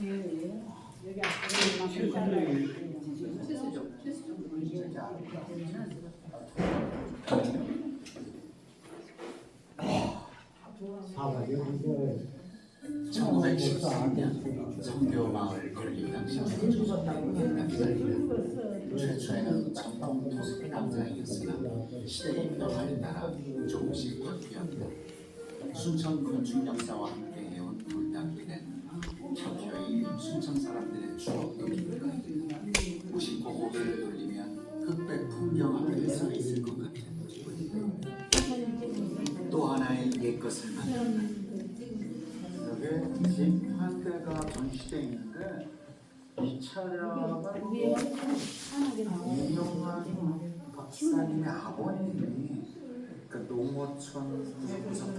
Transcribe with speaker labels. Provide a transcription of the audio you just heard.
Speaker 1: 네, 여기 앞에 성교마을 건립당 최초에는 전통 토속 담장이었으나 시대의 변화에 따라 조금씩 바뀌었다. 순천 건축 역사와 함께 해온 돌담길엔 평소의 순천 사람들의 추억도 기록 하나의 옛 것을 만났다.
Speaker 2: 여기 집한 대가 전시돼 있는데 이 차량은 이용환 박사님의 아버님이 그 농어촌 구석구석 교회